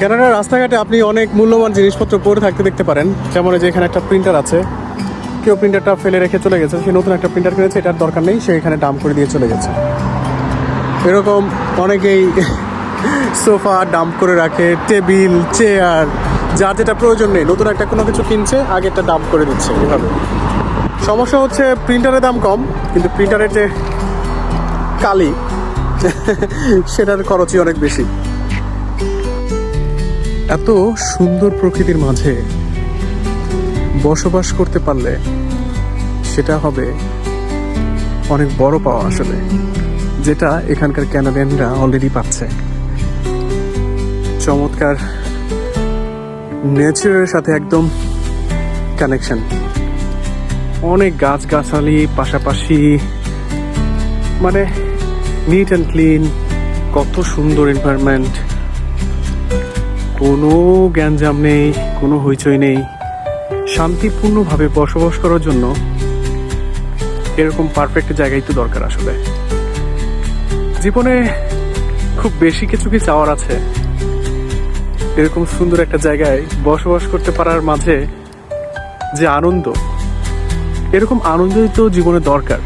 কেননা রাস্তাঘাটে আপনি অনেক মূল্যবান জিনিসপত্র পরে থাকতে দেখতে পারেন। যেমন যে এখানে একটা প্রিন্টার আছে। কেউ প্রিন্টারটা ফেলে রেখে চলে গেছে। সে নতুন একটা প্রিন্টার কিনেছে, এটার দরকার নেই, সে এখানে ডাম করে দিয়ে চলে গেছে। এরকম অনেকেই সোফা ডাম্প করে রাখে, টেবিল, চেয়ার, যার যেটা প্রয়োজন নেই। নতুন একটা কোনো কিছু কিনছে আগে একটা ডাম্প করে দিচ্ছে এভাবে। সমস্যা হচ্ছে প্রিন্টারের দাম কম, কিন্তু প্রিন্টারের যে কালি, সেটার খরচই অনেক বেশি। এত সুন্দর প্রকৃতির মাঝে বসবাস করতে পারলে সেটা হবে অনেক বড় পাওয়া আসলে, যেটা এখানকার ক্যানাডিয়ানরা অলরেডি পাচ্ছে। চমৎকার নেচারের সাথে একদম কানেকশন অনেক গাছগাছালি, পাশাপাশি মানে নিট অ্যান্ড ক্লিন কত সুন্দর এনভায়রনমেন্ট কোনো গ্যাঞ্জাম নেই, কোনো হইচই নেই। শান্তিপূর্ণভাবে বসবাস করার জন্য এরকম পারফেক্ট জায়গাই তো দরকার আসলে। জীবনে খুব বেশি কিছু কি চাওয়ার আছে? এরকম সুন্দর একটা জায়গায় বসবাস করতে পারার মাঝে যে আনন্দ, এরকম আনন্দই তো জীবনে দরকার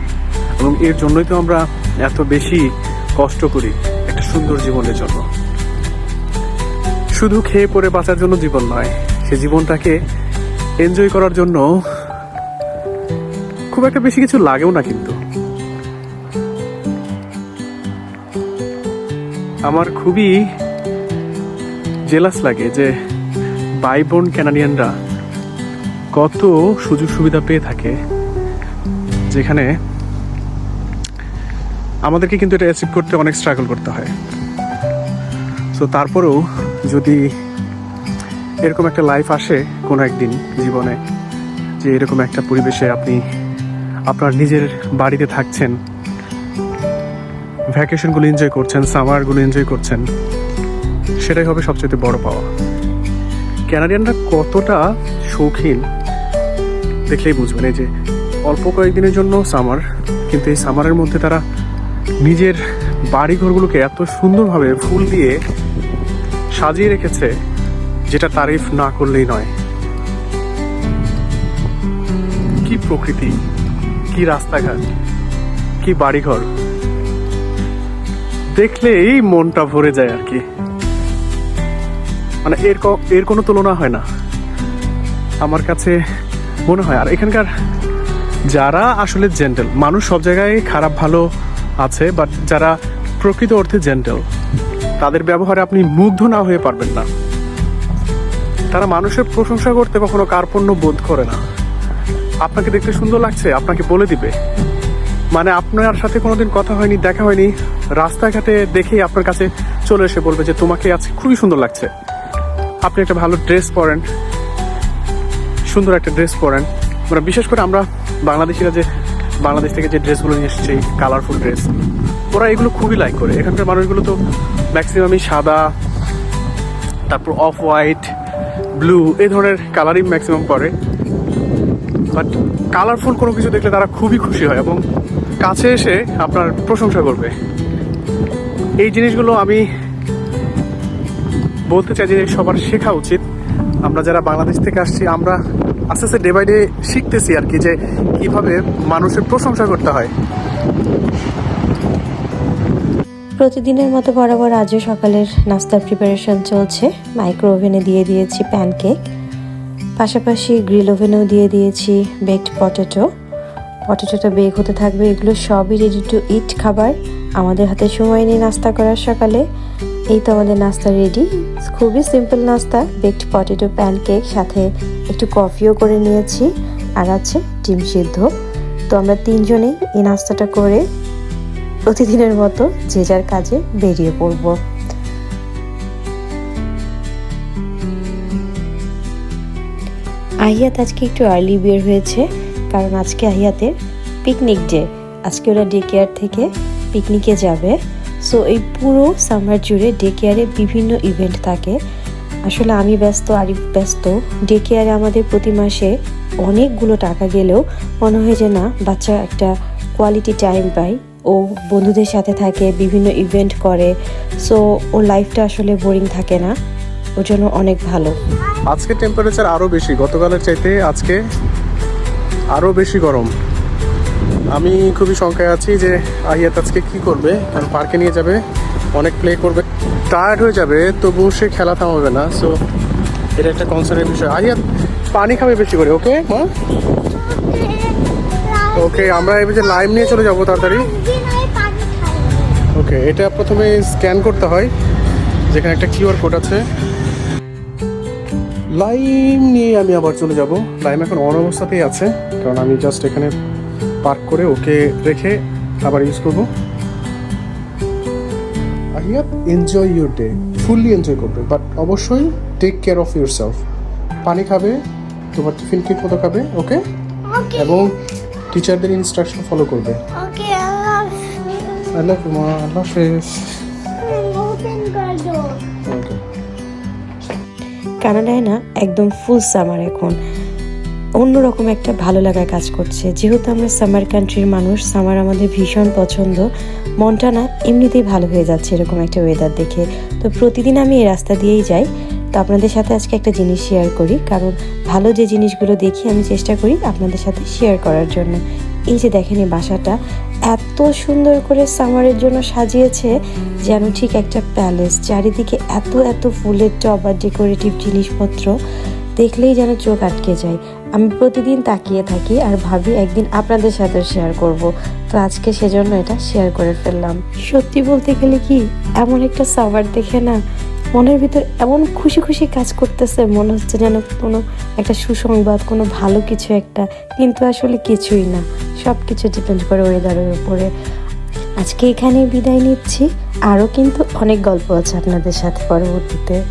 এবং এর জন্যই তো আমরা এত বেশি কষ্ট করি একটা সুন্দর জীবনের জন্য। শুধু খেয়ে পরে বাঁচার জন্য জীবন নয়, সে জীবনটাকে এনজয় করার জন্য খুব একটা বেশি কিছু লাগেও না কিন্তু। আমার খুবই জেলাস লাগে যে ভাই বোন ক্যানাডিয়ানরা কত সুযোগ সুবিধা পেয়ে থাকে, যেখানে আমাদেরকে কিন্তু এটা অ্যাচিভ করতে অনেক স্ট্রাগল করতে হয়। সো তারপরেও যদি এরকম একটা লাইফ আসে কোনো একদিন জীবনে, যে এরকম একটা পরিবেশে আপনি আপনার নিজের বাড়িতে থাকছেন ভ্যাকেশনগুলো এনজয় করছেন সামারগুলো এনজয় করছেন, সেটাই হবে সবচেয়ে বড় পাওয়া। ক্যানাডিয়ানরা কতটা শৌখিন দেখলেই বুঝবেন, এই যে অল্প কয়েকদিনের জন্য সামার কিন্তু এই সামারের মধ্যে তারা নিজের বাড়ি ঘরগুলোকে এত সুন্দরভাবে ফুল দিয়ে সাজিয়ে রেখেছে, যেটা তারিফ না করলেই নয়। কি প্রকৃতি, কি রাস্তাঘাট, কি বাড়িঘর। দেখলেই মনটা ভরে যায় আর কি। মানে এর এর কোনো তুলনা হয় না। আমার কাছে মনে হয়, আর এখানকার যারা আসলে জেন্টেল, মানুষ সব জায়গায় খারাপ ভালো আছে, বাট যারা প্রকৃত অর্থে জেন্টেল তাদের ব্যবহারে আপনি মুগ্ধ না হয়ে পারবেন না। তারা মানুষের প্রশংসা করতে কখনো কার্পণ্য বোধ করে না। আপনাকে দেখতে সুন্দর লাগছে, আপনাকে বলে দিবে। মানে আপনার সাথে কোনোদিন কথা হয়নি, দেখা হয়নি, রাস্তাঘাটে দেখেই আপনার কাছে চলে এসে বলবে যে, তোমাকে আজকে খুবই সুন্দর লাগছে। আপনি একটা ভালো ড্রেস পরেন, সুন্দর একটা ড্রেস পরেন। মানে বিশেষ করে আমরা বাংলাদেশিরা যে, বাংলাদেশ থেকে যে ড্রেসগুলো নিয়ে এসেছি কালারফুল ড্রেস ওরা এগুলো খুবই লাইক করে। এখানকার মানুষগুলো তো ম্যাক্সিমামই সাদা, তারপর অফ হোয়াইট ব্লু এই ধরনের কালারই ম্যাক্সিমাম করে। বাট কালারফুল কোনো কিছু দেখলে তারা খুবই খুশি হয় এবং কাছে এসে আপনার প্রশংসা করবে। এই জিনিসগুলো আমি বলতে চাই যে সবার শেখা উচিত। আমরা যারা বাংলাদেশ থেকে আসছি, আমরা আস্তে আস্তে ডে বাই ডে শিখতেছি আর কি যে কীভাবে মানুষের প্রশংসা করতে হয়। প্রতিদিনের মতো বরাবর আজও সকালের নাস্তার প্রিপারেশন চলছে। মাইক্রো ওভেনে দিয়ে দিয়েছি প্যানকেক পাশাপাশি গ্রিল ওভেনেও দিয়ে দিয়েছি বেকড পটেটো পটেটোটা বেক হতে থাকবে, এগুলো সবই রেডি টু ইট খাবার। আমাদের হাতে সময় নেই নাস্তা করার সকালে। এই তো আমাদের নাস্তা রেডি খুবই সিম্পল নাস্তা বেকড পটেটো প্যানকেক সাথে একটু কফিও করে নিয়েছি। আর আছে ডিম সিদ্ধ। তো আমরা তিনজনেই এই নাস্তাটা করে প্রতিদিনের মতো যে যার কাজে বেরিয়ে পড়ব। আহিয়াত আজকে একটু আর্লি বের হয়েছে, কারণ আজকে আহিয়াতের পিকনিক ডে আজকে ওরা ডে কেয়ার থেকে পিকনিকে যাবে। সো এই পুরো সামার জুড়ে ডে কেয়ারে বিভিন্ন ইভেন্ট থাকে। আসলে আমি ব্যস্ত, আরিফ ব্যস্ত। ডে কেয়ারে আমাদের প্রতি মাসে অনেকগুলো টাকা গেলেও মনে হয় যে না, বাচ্চা একটা কোয়ালিটি টাইম পায়। ও বন্ধুদের সাথে থাকে বিভিন্ন ইভেন্ট করে সো ওর লাইফটা আসলে বোরিং থাকে না। ওর জন্য অনেক ভালো। আজকে টেম্পারেচার আরও বেশি গতকালের চাইতে আজকে আরও বেশি গরম। আমি খুবই শঙ্কায় আছি যে আহিয়াত আজকে কি করবে কারণ পার্কে নিয়ে যাবে অনেক প্লে করবে। টায়ার্ড হয়ে যাবে তবু সে খেলা থামাবে না সো এটা একটা কনসার্নের বিষয়। আহিয়াত পানি খাবে বেশি করে ওকে মা? ওকে আমরা এবার যে লাইম নিয়ে চলে যাব তাড়াতাড়ি। ওকে এটা প্রথমে স্ক্যান করতে হয়। যেখানে একটা কিউআর কোড আছে। লাইম নিয়ে আমি আবার চলে যাব। লাইম এখন অন অবস্থাতেই আছে। কারণ আমি জাস্ট এখানে পার্ক করে ওকে রেখে আবার ইউজ করব। Ahiyat enjoy your day fully enjoy করবে। বাট অবশ্যই take care of yourself পানি খাবে তোমার টিফিন ঠিক মতো খাবে ওকে এবং টিচারদের ইনস্ট্রাকশন ফলো করবে। Love আই লাভ ইউ মা open garden. ওকে কানাডায় না একদম ফুল সামার এখন। অন্যরকম একটা ভালো লাগা কাজ করছে। যেহেতু আমরা সামার কান্ট্রির মানুষ সামার আমাদের ভীষণ পছন্দ। মনটা না এমনিতেই ভালো হয়ে যাচ্ছে এরকম একটা ওয়েদার দেখে। তো প্রতিদিন আমি এই রাস্তা দিয়েই যাই। তো আপনাদের সাথে আজকে একটা জিনিস শেয়ার করি। কারণ ভালো যে জিনিসগুলো দেখি, আমি চেষ্টা করি আপনাদের সাথে শেয়ার করার জন্য। এই যে দেখেন এই বাসাটা, এত সুন্দর করে সামারের জন্য সাজিয়েছে যেন ঠিক একটা প্যালেস চারিদিকে এত এত ফুলের টব আর ডেকোরেটিভ জিনিসপত্র, দেখলেই যেন চোখ আটকে যায়। আমি প্রতিদিন তাকিয়ে থাকি আর ভাবি একদিন আপনাদের সাথে শেয়ার করব। তো আজকে সেজন্য এটা শেয়ার করে ফেললাম। সত্যি বলতে গেলে কি, এমন একটা সামার দেখে না মনের ভিতর এমন খুশি খুশি কাজ করতেছে, মনে হচ্ছে যেন কোনো একটা সুসংবাদ, কোনো ভালো কিছু একটা। কিন্তু আসলে কিছুই না। সব কিছু ডিপেন্ড করে ওয়েদারের উপরে। আজকে এখানে বিদায় নিচ্ছি। আরও কিন্তু অনেক গল্প আছে আপনাদের সাথে পরবর্তীতে।